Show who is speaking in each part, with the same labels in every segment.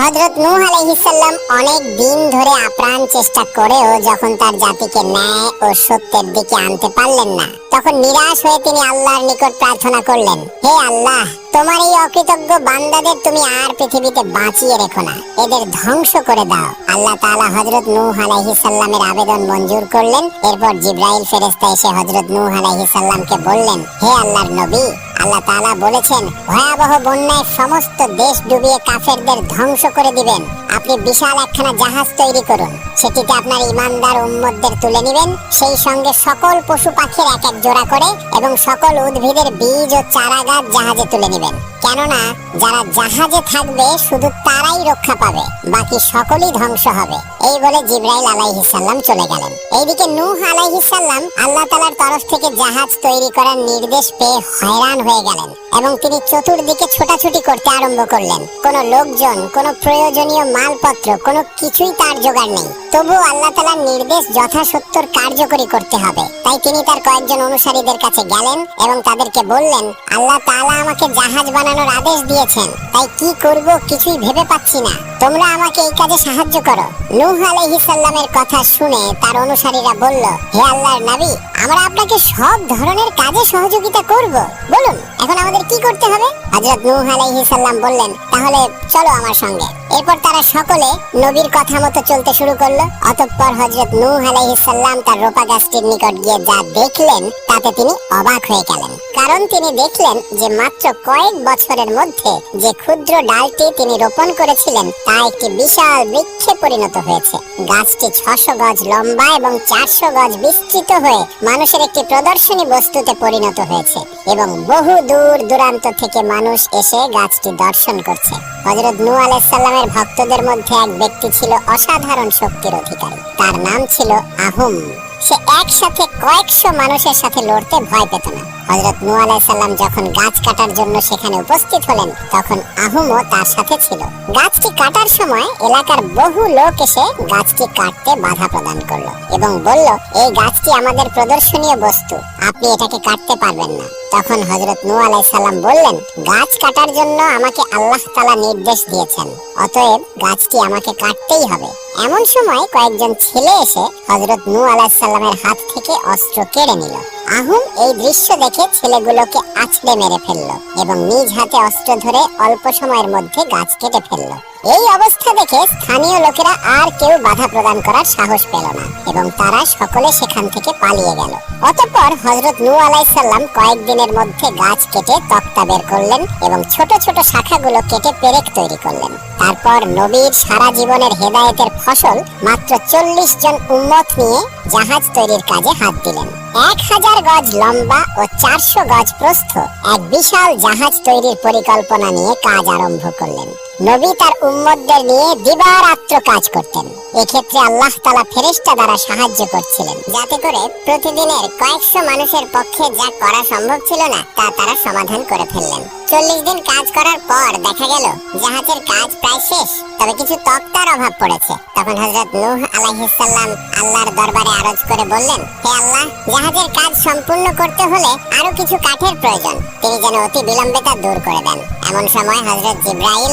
Speaker 1: হযরত নূহ আলাইহিসসালাম অনেক দিন ধরে আপ্রাণ চেষ্টা করেও যখন তার জাতিকে ন্যায় ও সত্যের দিকে আনতে পারলেন না, তখন নিরাশ হয়ে তিনি আল্লাহর নিকট প্রার্থনা করলেন, হে আল্লাহ, তোমার এই অকৃতজ্ঞ বান্দাদের তুমি আর পৃথিবীতে বাঁচিয়ে রেখো না, এদের ধ্বংস করে দাও। আল্লাহ তাআলা হযরত নূহ আলাইহিস সালামের আবেদন মঞ্জুর করলেন, এরপর জিব্রাইল ফেরেশতা এসে হযরত নূহ আলাইহিস সালামকে বললেন, হে আল্লাহর নবী আল্লাহ তাআলা বলেছেন, ভয়াবহ বন্যায় সমস্ত দেশ ডুবিয়ে কাফেরদের ধ্বংস করে দিবেন। আপনি বিশাল একখানা জাহাজ তৈরি করুন, সেটিতে আপনার ইমানদার উম্মতদের তুলে নেবেন, সেই সঙ্গে সকল পশু পাখির এক এক জোড়া করে এবং সকল উদ্ভিদের বীজ ও চারা গাছ জাহাজে তুলে নেবেন। কেননা, যারা জাহাজে থাকবে, শুধু তারাই রক্ষা পাবে, বাকি সকলই ধ্বংস হবে। এই বলে জিব্রাইল আলাইহিসাল্লাম চলে গেলেন। এইদিকে নূহ আলাইহিসাল্লাম আল্লাহ তাআলার তরফ থেকে জাহাজ তৈরি করার নির্দেশ পেয়ে হয়রান হয়ে গেলেন এবং তিনি চতুর্দিকে ছোটাছুটি করতে আরম্ভ করলেন। কোনো লোকজন, কোনো প্রয়োজনীয় মালপত্র, কোনো কিছুই তার জোগাড় নেই। তবু আল্লাহ তাআলার নির্দেশ যথাসত্তর কার্যকরী করতে হবে। তাই তিনি তার কয়েকজন অনুসারীদের কাছে গেলেন এবং তাদেরকে বললেন, আল্লাহ তাআলা আমাকে জাহাজ বানানোর আদেশ দিয়েছেন। তাই কি করব কিছুই ভেবে পাচ্ছি না। তোমরা আমাকে এই কাজে সাহায্য করো। নূহ আলাইহিস সালামের কথা শুনে তার অনুসারীরা বলল, হে আল্লাহর নবী, আমরা আপনাকে সব ধরনের কাজে সহযোগিতা করব। বলুন। এখন আমাদের কি করতে হবে? হযরত নূহ আলাইহিস সালাম বললেন তাহলে চলো আমার সঙ্গে। এরপর তারা সকলে নবীর কথা মতো চলতে শুরু করল। অতঃপর হযরত নূহ আলাইহিস সালাম তার রোপা গাছটির নিকট গিয়ে যা দেখলেন, তাতে তিনি অবাক হয়ে গেলেন। কারণ তিনি দেখলেন যে মাত্র কয়েক বছরের মধ্যে যে ক্ষুদ্র ডালটি তিনি রোপণ করেছিলেন, তা একটি বিশাল বৃক্ষে পরিণত হয়েছে। গাছটি ছশো গজ লম্বা এবং চারশো গজ বিস্তৃত হয়ে মানুষের একটি প্রদর্শনী বস্তুতে পরিণত হয়েছে এবং বহু দূর দূরান্ত থেকে মানুষ এসে গাছটি দর্শন করছে। হযরত নু আলাইসাল্লামের ভক্তদের মধ্যে এক ব্যক্তি ছিল অসাধারণ শক্তির অধিকারী। তার নাম ছিল আহুম। সে একসাথে কয়েকশো মানুষের সাথে লড়তে ভয় পেত না। হযরত নূহ আলাইহিস সালাম যখন গাছ কাটার জন্য সেখানে উপস্থিত হলেন, তখন আহুমও তার সাথে ছিল। গাছটি কাটার সময় এলাকার বহু লোক এসে গাছটি কাটতে বাধা প্রদান করল এবং বলল, এই গাছটি আমাদের প্রদর্শনীয় বস্তু, আপনি এটাকে কাটতে পারবেন না। তখন হযরত নু আলাইহিস সালাম বললেন, গাছ কাটার জন্য আমাকে আল্লাহ তাআলা নির্দেশ দিয়েছেন, অতএব গাছটি আমাকে কাটতেই হবে। এমন সময় কয়েকজন ছেলে এসে হযরত নু আলাইহিস সালামের হাত থেকে অস্ত্র কেড়ে নিল। আহুম এই দৃশ্য দেখে ছেলেগুলোকে আছড়ে মেরে ফেলল এবং নিজ হাতে অস্ত্র ধরে অল্প সময়ের মধ্যে গাছ কেটে ফেলল। এই অবস্থা দেখে স্থানীয় লোকেরা আর কেউ বাধা প্রদান করার সাহস পেল না এবং তারা সকলে সেখান থেকে পালিয়ে গেল। অতঃপর হযরত নূহ আলাইসাল্লাম কয়েকদিনের মধ্যে গাছ কেটে তক্তা বের করলেন এবং ছোট ছোট শাখাগুলো কেটে পেরেক তৈরি করলেন। তারপর নবীর সারা জীবনের হেদায়েতের ফসল মাত্র চল্লিশ জন উম্মত নিয়ে জাহাজ তৈরির কাজে হাত দিলেন। এক হাজার গজ লম্বা ও চারশো গজ প্রস্থ এক বিশাল জাহাজ তৈরির পরিকল্পনা নিয়ে কাজ আরম্ভ করলেন। নবী তার উম্মতদের নিয়ে দিবারাত্র কাজ করতেন। এক্ষেত্রে আল্লাহ তালা ফেরেশতা দ্বারা সাহায্য করছিলেন। যাতে করে প্রতিদিনের কয়েকশো মানুষের পক্ষে যা করা সম্ভব ছিল না, তা তারা সমাধান করে ফেললেন। চল্লিশ দিন কাজ করার পর দেখা গেল, জাহাজের কাজ প্রায় শেষ। তবে কিছু তক্তার অভাব পড়েছে। তখন হযরত নূহ আলাইহিসসালাম আল্লাহর দরবারে আরজ করে বললেন, হে আল্লাহ, জাহাজের কাজ সম্পূর্ণ করতে হলে আরও কিছু কাঠের প্রয়োজন। তিনি যেন অতি বিলম্বে তা দূর করে দেন। এমন সময় হজরত জিব্রাইল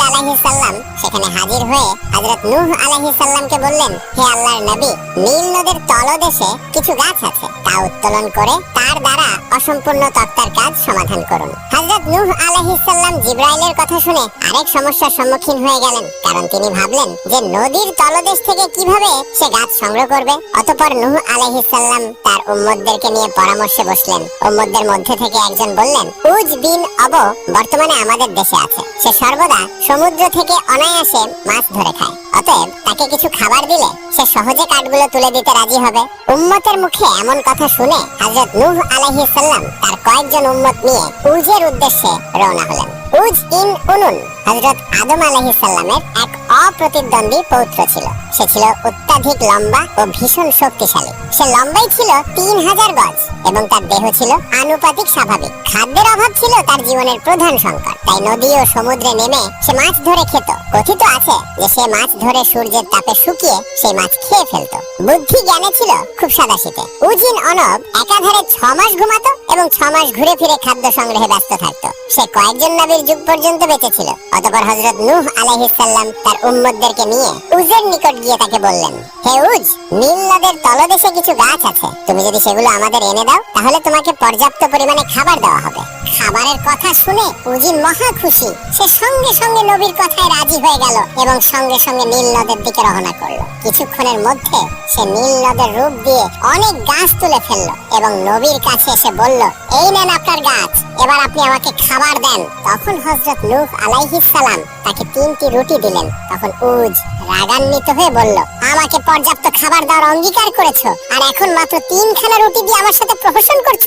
Speaker 1: সাল্লাম সেখানে হাজির হয়ে হজরত নূহ সাল্লামকে বললেন, হে আল্লাহর নবী, নীল নদের তলদেশে কিছু গাছ আছে। তা উত্তোলন করে তার দ্বারা অসম্পূর্ণ তক্তার কাজ সমাধান করুন। হযরত নূহ আলাইহিসসালাম জিব্রাইলের কথা শুনে আরেক সমস্যার সম্মুখীন হয়ে গেলেন। কারণ তিনি ভাবলেন যে নদীর তলদেশ থেকে কীভাবে সে গাছ সংগ্রহ করবে। অতঃপর নূহ আলাইহিসসালাম তার উম্মতদেরকে নিয়ে পরামর্শে বসলেন। উম্মতদের মধ্যে থেকে একজন বললেন, উজ বিন অব বর্তমানে আমাদের দেশে আছে। সে সর্বদা সমুদ্র থেকে অনায়াসে মাছ ধরে খায়। অতএব তাকে কিছু খাবার দিলে সে সহজে কাঠগুলো তুলে দিতে রাজি হবে। উম্মতের মুখে এমন কথা শুনে হযরত নূহ আলাইহিস সালাম তার কয়েকজন উম্মত নিয়ে উজের উদ্দেশ্যে রওনা হলেন। উজ ইন উনুন। হযরত আদম আলাইহিস সালামের এক অপ্রতিদ্বন্দ্বী পৌত্র ছিল। সে ছিল লম্বা ও ভীষণ শক্তিশালী। সে লম্বাই ছিল তিন হাজার গজ এবং তার দেহ ছিল আনুপাতিক স্বাভাবিক। খাদ্যের অভাব ছিল তার জীবনের প্রধান সংকট। তাই নদী ও সমুদ্রে নেমে সে মাছ ধরে খেত। কথিত আছে যে সে মাছ ধরে সূর্যের তাপে শুকিয়ে সেই মাছ খেয়ে ফেলতো। বুদ্ধি জ্ঞানে ছিল খুব সাদাশীতে। উজিন অনব একাধারে ছ মাস ঘুমাতো এবং ছ মাস ঘুরে ফিরে খাদ্য সংগ্রহে ব্যস্ত থাকতো। সে কয়েকজন নবীর যুগ পর্যন্ত বেঁচে ছিল অতপর হজরত নূহ আলাইহিস সালাম তার উম্মতদেরকে নিয়ে উজের নিকট গিয়ে তাকে বললেন, হে উজ, নীল নদের তলদেশে কিছু গাছ আছে। তুমি যদি সেগুলো আমাদের এনে দাও, তাহলে তোমাকে পর্যাপ্ত পরিমাণে খাবার দেওয়া হবে। খাবারের কথা শুনে উজির মহা খুশি। সে সঙ্গে সঙ্গে নবীর কথায় রাজি হয়ে গেল এবং সঙ্গে সঙ্গে নীল নদের দিকে রওনা করল। কিছুক্ষণের মধ্যে সে নীল নদের রূপ দিয়ে অনেক গাছ তুলে ফেলল এবং নবীর কাছে এসে বলল, এই নেন আপনার গাছ, এবার আপনি আমাকে খাবার দেন। তখন হজরত নূহ আলাইহিস সালাম তাকে তিনটি রুটি দিলেন। তখন উজ রাগান্বিত হয়ে বলল, আমাকে পর্যাপ্ত খাবার দেওয়ার অঙ্গীকার করেছ, আর এখন মাত্র তিনখানা রুটি দিয়ে আমার সাথে প্রহসন করছ।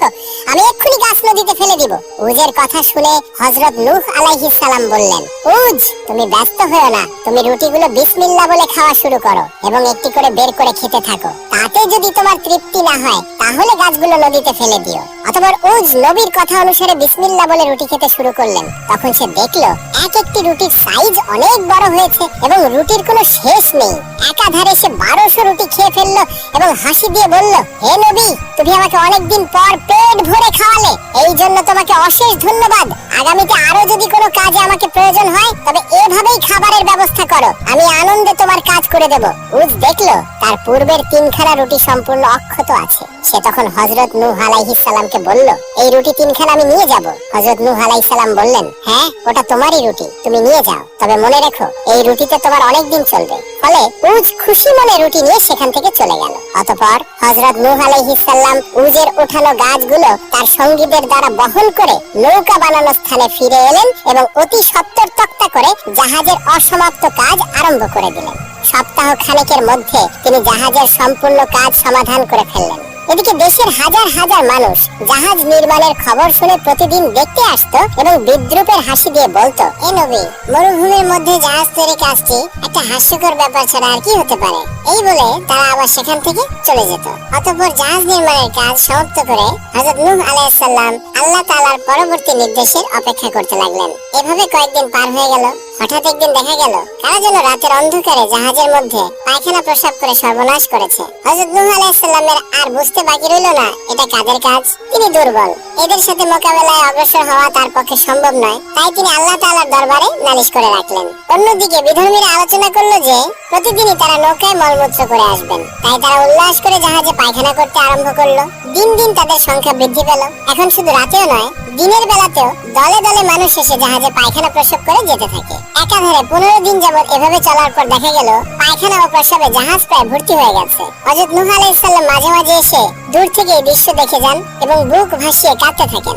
Speaker 1: আমি এক্ষুনি গাছ নদীতে ফেলে দিব। উজের কথা শুনে হজরত নূহ আলাইহিস সালাম বললেন, উজ, তুমি ব্যস্ত হয়েও না। তুমি রুটিগুলো বিসমিল্লাহ বলে খাওয়া শুরু করো এবং একটি করে বের করে খেতে থাকো। তাতে যদি তোমার তৃপ্তি না হয়, তাহলে গাছগুলো নদীতে ফেলে দিও। অথবা উজ নবীর কথা অনুসারে বিসমিল্লাহ বলে রুটি খেতে শুরু করলেন। তখন সে দেখল, এক একটি রুটির সাইজ অনেক বড় হয়েছে এবং রুটির কোনো শেষ নেই। একাধারে সে বারোশো রুটি খেয়ে ফেলল এবং হাসি দিয়ে বলল, হে নবী, তুমি আমাকে অনেকদিন পর পেট ভরে খাওয়ালে। এই জন্য তোমাকে অশেষ ধন্যবাদ। আগামীতে আরও যদি কোনো কাজে আমাকে প্রয়োজন হয়, তবে এভাবেই খাবারের ব্যবস্থা করো। আমি আনন্দে তোমার কাজ করে দেব। উজ দেখল, তার পূর্বের তিনখানা রুটি সম্পূর্ণ অক্ষত আছে। সে তখন হজরত নূহ আলাইহিস সালামকে বলল, এই রুটি তিনখানা আমি নিয়ে যাব। হজরত নূহ আলাইহিস সালাম বললেন হ্যাঁ ওটা তোমারই রুটি, তুমি নিয়ে যাও। তবে মনে রেখো, এই রুটিতে তোমার অনেক দিন চলবে। ফলে উজ খুশি মনে রুটি নিয়ে সেখান থেকে চলে গেল। অতঃপর হজরত নূহ আলাইহিস সালাম উজের ওঠানো গাছগুলো তার সঙ্গীদের দ্বারা বহন করে নৌকা বানানোর স্থানে ফিরে এলেন এবং অতি সত্তর তক্তা করে জাহাজের অসমাপ্ত কাজ আরম্ভ করে দিলেন। সপ্তাহ খানেকের মধ্যে তিনি জাহাজের সম্পূর্ণ কাজ সমাধান করে ফেললেন। এদিকে দেশের হাজার হাজার মানুষ জাহাজ নির্মাণের খবর শুনে প্রতিদিন দেখতে আসতো এবং বিদ্রুপের হাসি দিয়ে বলতো, এ নবী, মরুভূমির মধ্যে জাহাজ তৈরি কাজটি একটা হাস্যকর ব্যাপার ছাড়া আর কি হতে পারে? এই বলে তারা আবার সেখান থেকে চলে যেত। অতঃপর জাহাজ নির্মাণের কাজ সমাপ্ত করে হযরত নূহ আলাইহিসসালাম আল্লাহ তালার পরবর্তী নির্দেশের অপেক্ষা করতে লাগলেন। এভাবে কয়েকদিন পার হয়ে গেল। হঠাৎ একদিন দেখা গেল। কারা যেন রাতের অন্ধকারে জাহাজের মধ্যে পায়খানা প্রসাব করে সর্বনাশ করেছে। হযরত নূহ আলাইহিসসালামের আর বুঝতে বাকি রইল না, এটা কাদের কাজ? তিনি দুর্বল। এদের সাথে মোকাবেলায় অগ্রসর হওয়া তার পক্ষে সম্ভব নয়। তাই তিনি আল্লাহ তাআলার দরবারে নালিশ করে রাখলেন। অন্যদিকে বিধর্মীরা আলোচনা করল যে, প্রতিদিনই তারা নৌকায় মলমূত্র করে আসবেন। তাই তারা উল্লাস করে জাহাজে পায়খানা করতে আরম্ভ করল। দিন দিন তাদের সংখ্যা বৃদ্ধি পেল। এখন শুধু রাতেও নয়, দিনের বেলাতেও দলে দলে মানুষ এসে জাহাজে পায়খানা প্রসব করে যেতে থাকে। একাধারে পনেরো দিন যাবত এভাবে চলার পর দেখা গেল পায়খানা ও জাহাজ প্রায় ভর্তি হয়ে গেছে। মাঝে মাঝে এসে দূর থেকে দৃশ্য দেখে যান এবং বুক ভাসিয়ে কাঁদতে থাকেন।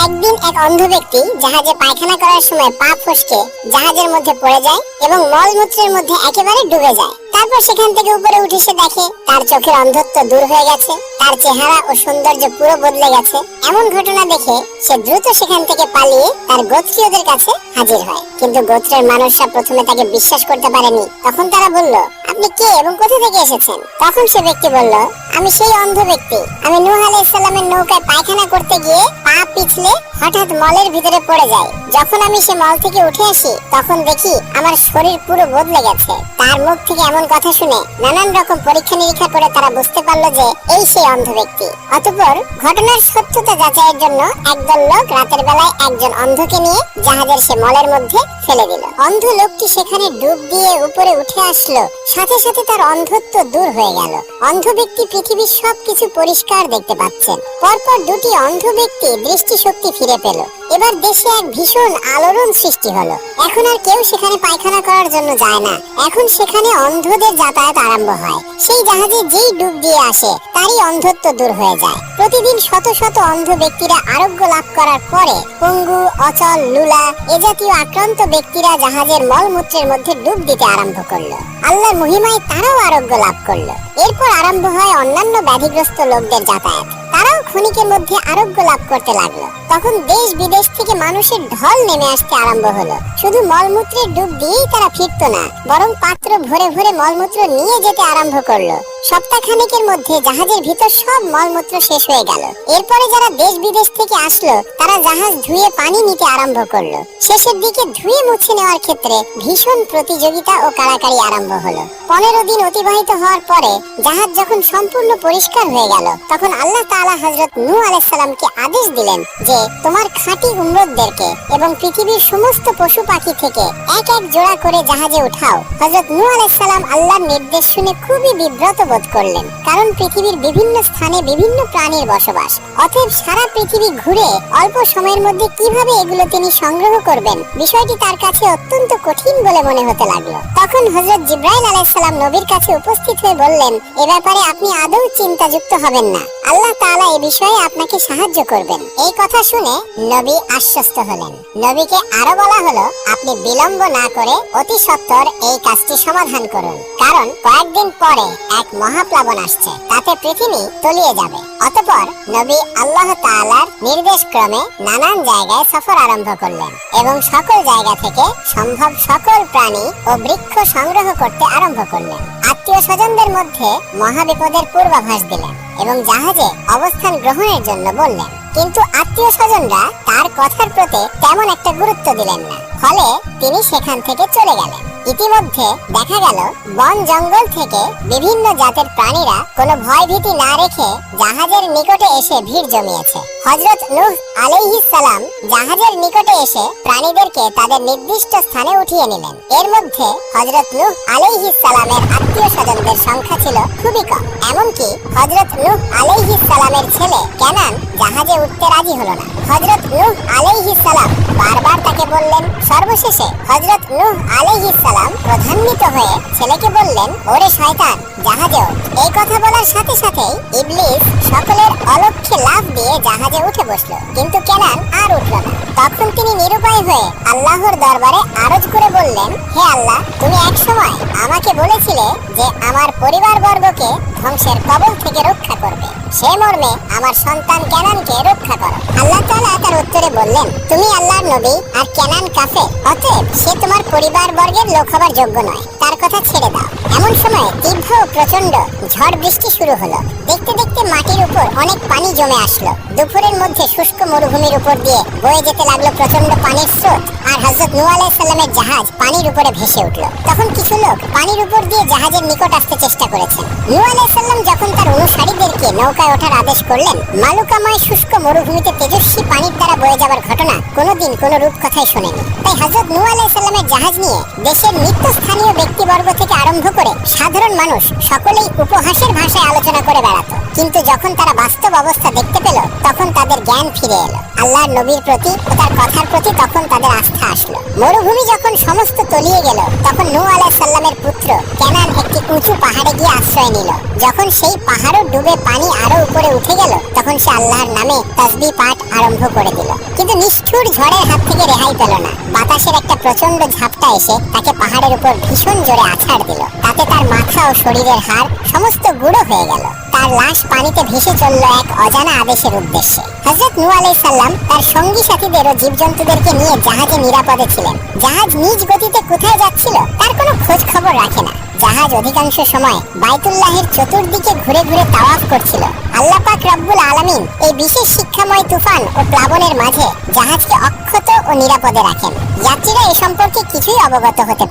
Speaker 1: একদিন এক অন্ধ ব্যক্তি জাহাজে পায়খানা করার সময় পা ফসকে জাহাজের মধ্যে পড়ে যায় এবং মলমূত্রের মধ্যে একেবারে ডুবে যায়। তারপর সেখান থেকে উপরে উঠে সে দেখে, তার চোখের অন্ধত্ব দূর হয়ে গেছে, তার চেহারা ও সৌন্দর্য পুরো বদলে গেছে। এমন ঘটনা দেখে সে দ্রুত সেখান থেকে পালিয়ে তার গোত্রীয়দের কাছে হাজির হয়। কিন্তু গোত্রের মানুষরা প্রথমে তাকে বিশ্বাস করতে পারেনি। তখন তারা বলল, আপনি কে এবং কোথা থেকে এসেছেন? তখন সে ব্যক্তি বলল, আমি সেই অন্ধ ব্যক্তি। আমি নূহ আলাইহিস সালামের নৌকায় পায়খানা করতে গিয়ে পা পিছলে হঠাৎ মলের ভিতরে পড়ে যায় যখন আমি সে মল থেকে উঠে আসি, তখন দেখি আমার শরীর পুরো বদলে গেছে। তার মুখ থেকে এমন কথা শুনে নানান রকম পরীক্ষা নিরীক্ষা করে তারা বুঝতে পারল যে এই সেই অন্ধ ব্যক্তি। অতঃপর ঘটনার সত্যতা যাচাইয়ের জন্য একদল লোক রাতের বেলায় একজন অন্ধকে নিয়ে জাহাজের সে মলের মধ্যে ফেলে দিল। অন্ধ লোকটি সেখানে ডুব দিয়ে উপরে উঠে আসলো। সাথে সাথে তার অন্ধত্ব দূর হয়ে গেল। অন্ধ ব্যক্তি পৃথিবীর সবকিছু পরিষ্কার দেখতে পাচ্ছেন। পরপর দুটি অন্ধ ব্যক্তি দৃষ্টিশক্তি ফিরে পেল। এবার দেশে এক ভীষণ আলোড়ন সৃষ্টি হলো। এখন আর কেউ সেখানে পায়খানা করার জন্য যায় না। এখন সেখানে অন্ধদের যাতায়াত আরম্ভ হয়। সেই জাহাজে যেই ডুব দিয়ে আসে, তারই অন্ধত্ব দূর হয়ে যায়। প্রতিদিন শত শত অন্ধ ব্যক্তিরা আরোগ্য লাভ করার পরে, পঙ্গু, অচল, লুলা, এ জাতীয় আক্রান্ত ব্যক্তিরা জাহাজের মলমূত্রের মধ্যে ডুব দিতে আরম্ভ করল। আল্লাহর মহিমায় তারাও আরোগ্য লাভ করল। এরপর আরম্ভ হয় অন্যান্য ব্যাধিগ্রস্ত লোকদের যাতায়াত। তারাও ক্ষণিকের মধ্যে আরোগ্য লাভ করতে লাগল। তখন দেশ বিদেশ থেকে মানুষের ঢল নেমে আসতে আরম্ভ হলো। শুধু মলমূত্রের ডুব দিয়েই তারা ফিরতো না, বরং পাত্র ভরে ভরে মলমূত্র নিয়ে যেতে আরম্ভ করল। সপ্তাহখানেকের মধ্যে জাহাজের ভিতর সব মলমূত্র শেষ হয়ে গেল। এরপরে যারা দেশ বিদেশ থেকে আসলো, তারা জাহাজ ধুয়ে পানি নিতে আরম্ভ করল। শেষের দিকে ধুয়ে মুছে নেওয়ার ক্ষেত্রে ভীষণ প্রতিযোগিতা ও কাড়াকাড়ি আরম্ভ হলো। পনেরো দিন অতিবাহিত হওয়ার পরে জাহাজ যখন সম্পূর্ণ পরিষ্কার হয়ে গেল, তখন আল্লাহ তাআলা হযরত নূহ আলাইহিস সালামকে আদেশ দিলেন যে তোমার খাঁটি উম্মতদেরকে এবং পৃথিবীর সমস্ত পশু পাখি থেকে এক এক জোড়া করে জাহাজে উঠাও। হযরত নূহ আলাইহিস সালাম আল্লাহর নির্দেশ শুনে খুবই বিব্রত বোধ করলেন, কারণ পৃথিবীর বিভিন্ন স্থানে বিভিন্ন প্রাণীর বসবাস। অতএব সারা পৃথিবী ঘুরে অল্প সময়ের মধ্যে কীভাবে এগুলো তিনি সংগ্রহ করবেন, বিষয়টি তার কাছে অত্যন্ত কঠিন বলে মনে হতে লাগল। তখন হযরত জিব্রাইল আলাইহিস সালাম নবীর কাছে উপস্থিত হয়ে বললেন এ ব্যাপারে আপনি আদৌ চিন্তাযুক্ত হবেন না। আল্লাহ তাআলা এই বিষয়ে আপনাকে সাহায্য করবেন। এই কথা শুনে নবী আশ্বস্ত হলেন। নবীকে আরও বলা হলো, আপনি বিলম্ব না করে অতি সত্বর এই কাজটি সমাধান করুন। কারণ কয়েকদিন পরে এক মহাপ্লাবন আসছে, তাতে পৃথিবী তলিয়ে যাবে। অতঃপর নবী আল্লাহ তাআলার নির্দেশ ক্রমে নানান জায়গায় সফর আরম্ভ করলেন এবং সকল জায়গা থেকে সম্ভব সকল প্রাণী ও বৃক্ষ সংগ্রহ করতে আরম্ভ করলেন। আত্মীয় স্বজনদের মধ্যে মহাবিপদের পূর্বাভাস দিলেন। এবং জাহাজে অবস্থান গ্রহণের জন্য বললেন। কিন্তু আত্মীয় স্বজনরা তার কথার প্রতি তেমন একটা গুরুত্ব দিলেন না। ফলে তিনি সেখান থেকে চলে গেলেন। ইতিমধ্যে দেখা গেল, বন জঙ্গল থেকে বিভিন্ন জাতের প্রাণীরা কোনো ভয় ভীতি না রেখে জাহাজের নিকটে এসে ভিড় জমিয়েছে। হজরত নূহ আলাইহিস সালাম জাহাজের নিকটে এসে প্রাণীদেরকে তাদের নির্দিষ্ট স্থানে উঠিয়ে নিলেন। এর মধ্যে হজরত নূহ আলাইহিস সালামের আত্মীয় স্বজনদের সংখ্যা ছিল খুবই কম। এমনকি হজরত নূহ আলাইহিস সালামের ছেলে কেনান জাহাজে উঠতে রাজি হলো না। হজরত নূহ আলাইহিস সালাম বারবার তাকে বললেন, সর্বশেষে হজরত নূহ আলাইহিস সালাম প্রধান্বিত হয়ে ছেলেকে বললেন, ওরে শয়তান, জাহাজে এই কথা বলার সাথে সাথেই ইবলিস সকলের অলক্ষ্যে লাফ দিয়ে জাহাজে উঠে বসল। কিন্তু কেনান আর উঠল না। তখন তিনি নিরুপায় হয়ে আল্লাহর দরবারে আরজ করে বললেন, হে আল্লাহ, তুমি এক সময় আমাকে বলেছিলে যে আমার পরিবার বর্গকে ধ্বংসের কবল থেকে রক্ষা করবে। সে মর্মে আমার সন্তান ক্যানানকে রক্ষা করো। আল্লাহ তাআলা তার উত্তরে বললেন, তুমি আল্লাহর নবী আর ক্যানান কাফের, অতএব সে তোমার পরিবার বর্গের লোক হবার যোগ্য নয়। তার কথা ছেড়ে দাও। এমন সময় তীব্র ও প্রচণ্ড ঝড় বৃষ্টি শুরু হলো। দেখতে দেখতে মাটির উপর অনেক পানি জমে আসলো। দুপুরের মধ্যে শুষ্ক মরুভূমির উপর দিয়ে বয়ে যেতে লাগল প্রচণ্ড পানির স্রোত আর হযরত নূহ আলাইহিস সালামের জাহাজ পানির উপরে ভেসে উঠল। তখন কিছু লোক পানির উপর দিয়ে জাহাজের নিকট আসতে চেষ্টা করেছেন। নূহ আলাইহিস সালাম যখন তার অনুসারীদেরকে নৌকায় ওঠার আদেশ করলেন, মালুকাময় শুষ্ক মরুভূমিতে তেজস্বী পানির দ্বারা বয়ে যাওয়ার ঘটনা কোনোদিন কোনো রূপকথায় শোনেনি। তাই হযরত নূহ আলাইহিস সালামের জাহাজ নিয়ে দেশের নিত্যস্থানীয় ব্যক্তিবর্গ থেকে আরম্ভ করে সাধারণ মানুষ সকলেই উপহাসের ভাষায় আলোচনা করে বেড়াতো। কিন্তু যখন তারা বাস্তব অবস্থা দেখতে পেল, তখন তাদের জ্ঞান ফিরে এলো। আল্লাহর নবীর প্রতি ও তার কথার প্রতি তখন তাদের আস্থা আসলো। মরুভূমি যখন সমস্ত তলিয়ে গেল, তখন নূহ আলাইহিস সালামের পুত্র কেনান একটি উঁচু পাহাড়ে গিয়ে আশ্রয় নিল। যখন সেই পাহাড়ও ডুবে পানি আরও উপরে উঠে গেল, তখন সে আল্লাহর নামে তসবি পাঠ আরম্ভ করে দিল। কিন্তু নিষ্ঠুর ঝড়ের হাত থেকে রেহাই পেল না। বাতাসের একটা প্রচণ্ড ঝাপটা এসে তাকে পাহাড়ের উপর ভীষণ জোরে আছাড় দিল। তাতে তার মাথা ও শরীরের হাড় সমস্ত গুঁড়ো হয়ে গেল। তার লাশ পানিতে ভেসে চলল এক অজানা আদেশের উদ্দেশ্যে। হজরত নু আলাই সাল্লাম তার সঙ্গী সাথীদের ও জীবজন্তুদেরকে নিয়ে জাহাজে নিরাপদে ছিলেন। জাহাজ নিজ গতিতে কোথায় যাচ্ছিল তার কোনো খোঁজ খবর রাখে না। জাহাজ অধিকাংশ সময় বাইতুল্লাহের চতুর্দিকে ঘুরে ঘুরে তাওয়াফ করছিল। আল্লাহ পাক রব্বুল আলামিন এই বিশেষ শিক্ষাময় তুফান ও প্লাবনের মাঝে জাহাজকে অক্ষত ও নিরাপদে রাখেন। যাত্রীরা এ সম্পর্কে কিছুই অবগত হতে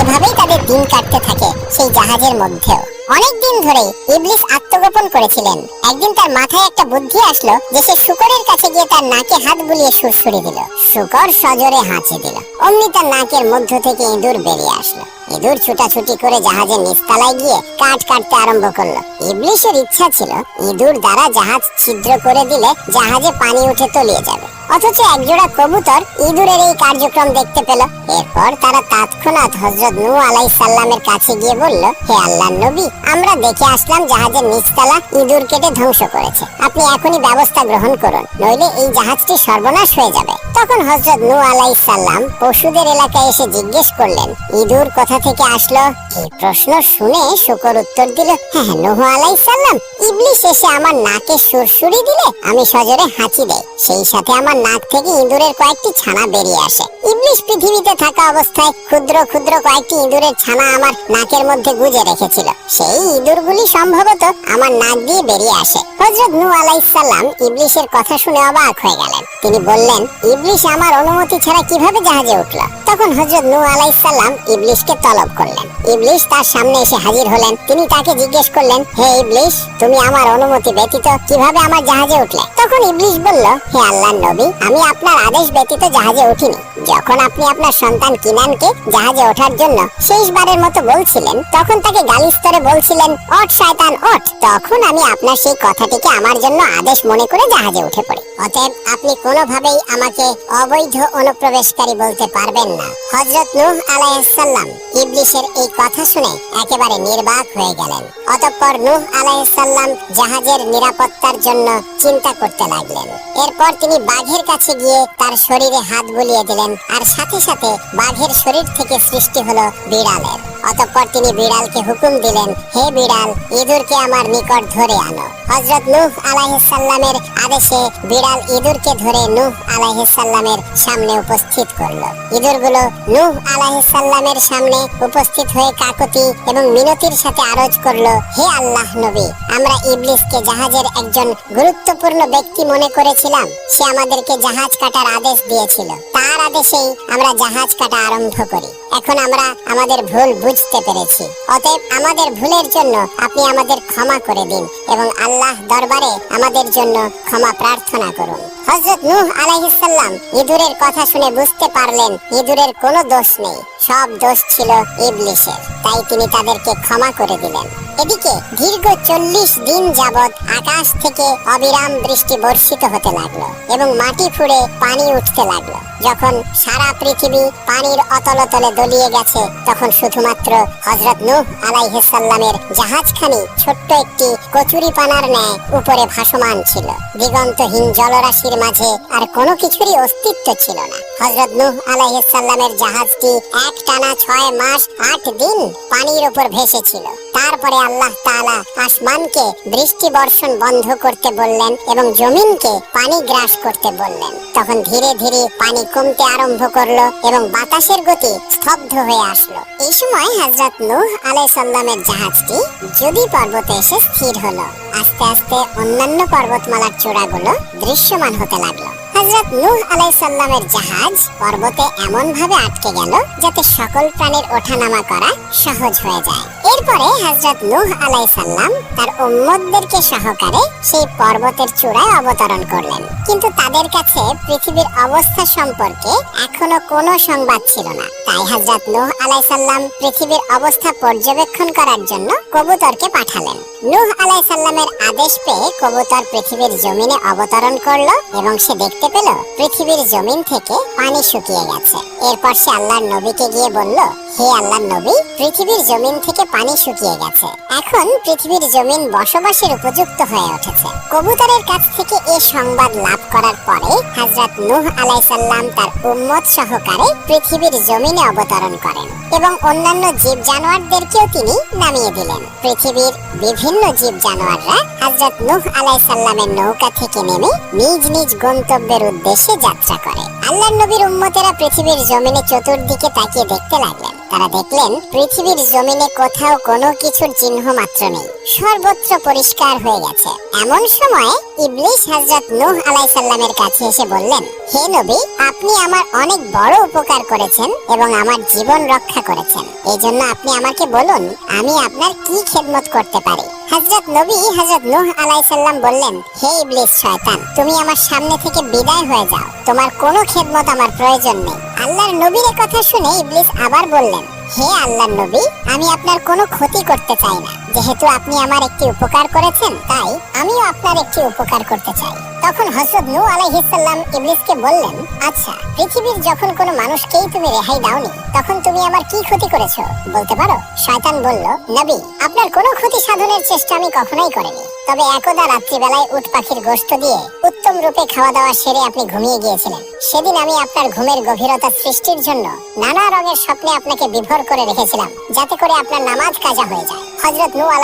Speaker 1: এভাবেই তাদের দিন কাটতে থাকে সেই জাহাজের মধ্যেও। অনেক দিন ধরেই ইবলিস আত্মগোপন করেছিলেন। একদিন তার মাথায় একটা বুদ্ধি আসলো যে সে শুকরের কাছে গিয়ে তার নাকে হাত বুলিয়ে সুরসুরি দিল। শুকর সজোরে হাঁচি দিল। অমনি তার নাকের মধ্য থেকে ইঁদুর বেরিয়ে আসলো। ইঁদুর ছুটাছুটি করে জাহাজের নিচতলায় গিয়ে কাঠ কাটতে আরম্ভ করল। ইবলিশের ইচ্ছা ছিল ইঁদুর দ্বারা জাহাজ ছিদ্র করে দিলে জাহাজে পানি উঠে তলিয়ে যাবে। অথচ একজোড়া কবুতর ইঁদুরের এই কার্যক্রম দেখতে পেল। এরপর তারা তৎক্ষণাৎ হজরত নূহ আলাই সাল্লামের কাছে গিয়ে বলল, হে আল্লাহ নবী, আমরা দেখে আসলাম জাহাজের নিচতলা ইঁদুর কেটে ধ্বংস করেছে। আপনি এখনই ব্যবস্থা গ্রহণ করুন, নইলে এই জাহাজটি সর্বনাশ হয়ে যাবে। তখন হজরত নু আলাই সাল্লাম পশুদের এলাকায় এসে জিজ্ঞেস করলেন, ইঁদুর কোথা থেকে আসলো? এই প্রশ্ন শুনে শুকর উত্তর দিল হ্যাঁ হ্যাঁ আলাই সাল্লাম ইবলিশ এসে আমার নাকে সুরসুরি দিলে, আমি সজরে হাঁচি দেই। সেই সাথে আমার নাক থেকে ইঁদুরের কয়েকটি ছানা বেরিয়ে আসে। ইবলিশ পৃথিবীতে থাকা অবস্থায় ক্ষুদ্র ক্ষুদ্র কয়েকটি ইঁদুরের ছানা আমার নাকের মধ্যে গুজে রেখেছিল। সেই ইঁদুরগুলি সম্ভবত আমার নাক দিয়ে বেরিয়ে আসে। হযরত নূহ আলাইহিস সালাম ইবলিশের কথা শুনে অবাক হয়ে গেলেন। তিনি বললেন, ইবলিশ আমার অনুমতি ছাড়া কীভাবে জাহাজে উঠল? তখন হযরত নূহ আলাইহিস সালাম ইবলিশকে তলব করলেন। ইবলিশ তার সামনে এসে হাজির হলেন। তিনি তাকে জিজ্ঞেস করলেন, হে ইবলিশ, তুমি আমার অনুমতি ব্যতীত কীভাবে আমার জাহাজে উঠলে? তখন ইবলিশ বলল, হে আল্লাহ নবী, আমি আপনার আদেশ ব্যতীত জাহাজে উঠিনি। যখন আপনি আপনার সন্তান কিনানকে জাহাজে ওঠার জন্য শেষবারের মতো বলছিলেন, তখন তাকে গালি স্তরে বলছিলেন অট শয়তান, ওঠ। তখন আমি আপনার সেই কথাটিকে আমার জন্য আদেশ মনে করে জাহাজে উঠে অতএব আপনি কোনোভাবেই আমাকে অবৈধ অনুপ্রবেশকারী বলতে পারবেন না। হজরত নূহ আলাইহিসসালাম ইবলিশের এই কথা শুনে একেবারে নির্বাক হয়ে গেলেন। অতঃপর নূহ আলাইহিসসালাম জাহাজের নিরাপত্তার জন্য চিন্তা করতে লাগলেন। এরপর তিনি বাঘের কাছে গিয়ে তার শরীরে হাত বুলিয়ে দিলেন আর সাথে সাথে বাঘের শরীর থেকে সৃষ্টি হলো বিড়ালের। অতঃপর তিনি বিড়ালকে হুকুম দিলেন, হে বিড়াল, ইঁদুরকে আমার নিকট ধরে আনো। হযরত নূহ আলাইহিসসালামের আদেশে বিড়াল ইঁদুরকে ধরে নূহ আলাইহিসসালামের সামনে উপস্থিত করল। ইঁদুরগুলো নূহ আলাইহিসসালামের সামনে উপস্থিত হয়ে কাকতি এবং মিনতির সাথে আরজ করল, হে আল্লাহ নবী, আমরা ইবলিসকে জাহাজের একজন গুরুত্বপূর্ণ ব্যক্তি মনে করেছিলাম। সে আমাদেরকে জাহাজ কাটার আদেশ দিয়েছিল। তার আদেশেই আমরা জাহাজ কাটা আরম্ভ করি। এখন আমরা আমাদের ভুল বুঝতে পেরেছি। অতএব আমাদের ভুলের জন্য আপনি আমাদের ক্ষমা করে দিন এবং আল্লাহ দরবারে আমাদের জন্য ক্ষমা প্রার্থনা করুন। হযরত নূহ আলাইহিসসালাম ইঁদুরের কথা শুনে বুঝতে পারলেন ইঁদুরের কোনো দোষ নেই, সব দোষ ছিল ইবলিশের। তাই তিনি তাদেরকে ক্ষমা করে দিলেন। এদিকে দীর্ঘ চল্লিশ দিন যাবৎ আকাশ থেকে অবিরাম বৃষ্টি বর্ষিত হতে লাগল এবং মাটি ফুঁড়ে পানি উঠতে লাগল। যখন সারা পৃথিবী পানির অতলতলে দলিয়ে গেছে, তখন শুধুমাত্র হজরত নূহ আলাইহিসাল্লামের জাহাজখানি ছোট্ট একটি কচুরি পানার ন্যায় উপরে ভাসমান ছিল। দিগন্তহীন জলরাশির মাঝে আর কোনো কিছুরই অস্তিত্ব ছিল না। হজরত নূহ আলাইহিসাল্লামের জাহাজটি এক টানা ছয় মাস আট দিন পানির উপর ভেসেছিল তারপরে আল্লাহ তাআলা আসমানকে বৃষ্টি বর্ষণ বন্ধ করতে বললেন এবং জমিনকে পানি গ্রাস করতে বললেন। তখন ধীরে ধীরে পানি কমতে আরম্ভ করল এবং বাতাসের গতি স্তব্ধ হয়ে আসলো। এই সময় হজরত নূহ আলাই সাল্লামের জাহাজটি যদি পর্বতে এসে স্থির হলো। আস্তে আস্তে অন্যান্য পর্বতমালার চূড়াগুলো দৃশ্যমান হতে লাগল। হযরত নূহ আলাইহিস সালামের জাহাজ পর্বতে এমন ভাবে আটকে গেল যাতে সকল প্রাণীর ওঠানামা করা সহজ হয়ে যায়। এরপরে হযরত নূহ আলাইহিস সালাম তার উম্মতদেরকে সহকারে সেই পর্বতের চূড়ায় অবতরণ করলেন। কিন্তু তাদের কাছে পৃথিবীর অবস্থা সম্পর্কে এখনও কোনো সংবাদ ছিল না। তাই হযরত নূহ আলাইহিস সালাম পৃথিবীর অবস্থা পর্যবেক্ষণ করার জন্য কবুতরকে পাঠালেন। নূহ আলাইহিস সালামের আদেশ পেয়ে কবুতর পৃথিবীর জমিনে অবতরণ করল এবং সে দেখতে পেল পৃথিবীর জমিন থেকে পানি শুকিয়ে গেছে। এরপর সে আল্লাহর নবীকে গিয়ে বলল, হে আল্লাহর নবী, পৃথিবীর জমিন থেকে পানি শুকিয়ে গেছে। এখন পৃথিবীর জমিন বসবাসের উপযুক্ত হয়ে উঠেছে। কবুতরের কাছ থেকে এ সংবাদ লাভ করার পরে হযরত নূহ আলাইসাল্লাম তার উম্মত সহকারে পৃথিবীর জমিনে অবতরণ করেন এবং অন্যান্য জীব জানোয়ারদেরকেও তিনি নামিয়ে দিলেন। পৃথিবীর বিভিন্ন জীব জানোয়াররা হযরত নূহ আলাইসাল্লামের নৌকা থেকে নেমে নিজ নিজ গন্তব্যের উদ্দেশ্যে যাত্রা করে। আল্লাহর নবীর উম্মতেরা পৃথিবীর জমিনে চতুর্দিকে তাকিয়ে দেখতে লাগলেন। তারা দেখলেন, পৃথিবীর জমিনে কোথাও কোনো কিছুর চিহ্ন মাত্র নেই। সর্বত্র পরিষ্কার হয়ে গেছে। এমন সময় ইবলিশ হযরত নূহ আলাইসাল্লামের কাছে এসে বললেন, হে নবী, আপনি আমার অনেক বড় উপকার করেছেন এবং আমার জীবন রক্ষা করেছেন। এই জন্য আপনি আমাকে বলুন, আমি আপনার কি খেদমত করতে পারি? হযরত নবী হযরত নূহ আলাইসাল্লাম বললেন, হে ইবলিস শয়তান, তুমি আমার সামনে থেকে বিদায় হয়ে যাও। তোমার কোনো খেদমত আমার প্রয়োজন নেই। আল্লাহর নবীর কথা শুনে ইবলিস আবার বললেন, হে আল্লাহর নবী, আমি আপনার কোনো ক্ষতি করতে চাই না। যেহেতু আপনি আমার একটি উপকার করেছেন, তাই আমিও আপনার একটি উপকার করতে চাই। তখন হযরত নূহ আলাইহিস সালাম ইবলিসকে বললেন আচ্ছা পৃথিবীর যখন কোনো মানুষকেই তুমি রেহাই দাওনি, তখন তুমি আমার কি ক্ষতি করেছ? বলতে পারো? শয়তান বলল, নবী, আপনার কোনো ক্ষতি সাধনের চেষ্টা আমি কখনোই করিনি। তবে একদা রাত্রিবেলায় উট পাখির গোশত দিয়ে উত্তম রূপে খাওয়া দাওয়া সেরে আপনি ঘুমিয়ে গিয়েছিলেন। সেদিন আমি আপনার ঘুমের গভীরতা সৃষ্টির জন্য নানা রঙের স্বপ্নে আপনাকে বিভোর করে রেখেছিলাম, যাতে করে আপনার নামাজ কাজা হয়ে যায়। হযরত নূহ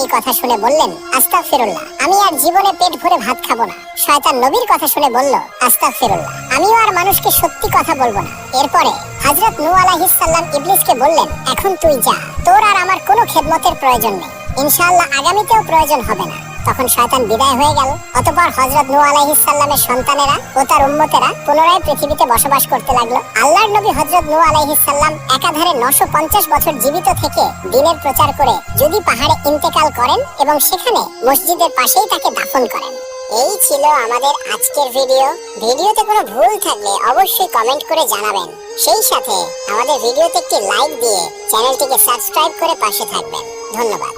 Speaker 1: এই কথা শুনে বললেন আমি আর জীবনে পেট ভরে ভাত খাব না। শয়তান নবীর কথা শুনে বলল, আস্তাগফিরুল্লাহ, আমিও আর মানুষকে সত্যি কথা বলব না। এরপরে হযরত নূহ আলাইহিস সালাম ইবলিসকে বললেন, এখন তুই যা, তোর আর আমার কোনো খেদমতের প্রয়োজন নেই। ইনশাআল্লাহ আগামীতেও প্রয়োজন হবে না। তখন শয়তান বিদায় হয়ে গেল। অতঃপর হযরত নূহ আলাইহিস সালামের সন্তানেরা ও তার উম্মতেরা পুনরায় পৃথিবীতে বসবাস করতে লাগল। আল্লাহর নবী হযরত নূহ আলাইহিস সালাম একাধারে 950 বছর জীবিত থেকে দিনের প্রচার করে যদি পাহাড়ে ইন্তেকাল করেন এবং সেখানে মসজিদের পাশেই তাকে দাফন করেন। এই ছিল আমাদের আজকের ভিডিও। ভিডিওতে কোনো ভুল থাকলে অবশ্যই কমেন্ট করে জানাবেন। সেই সাথে আমাদের ভিডিওতে একটি লাইক দিয়ে চ্যানেলটিকে সাবস্ক্রাইব করে পাশে থাকবেন। ধন্যবাদ।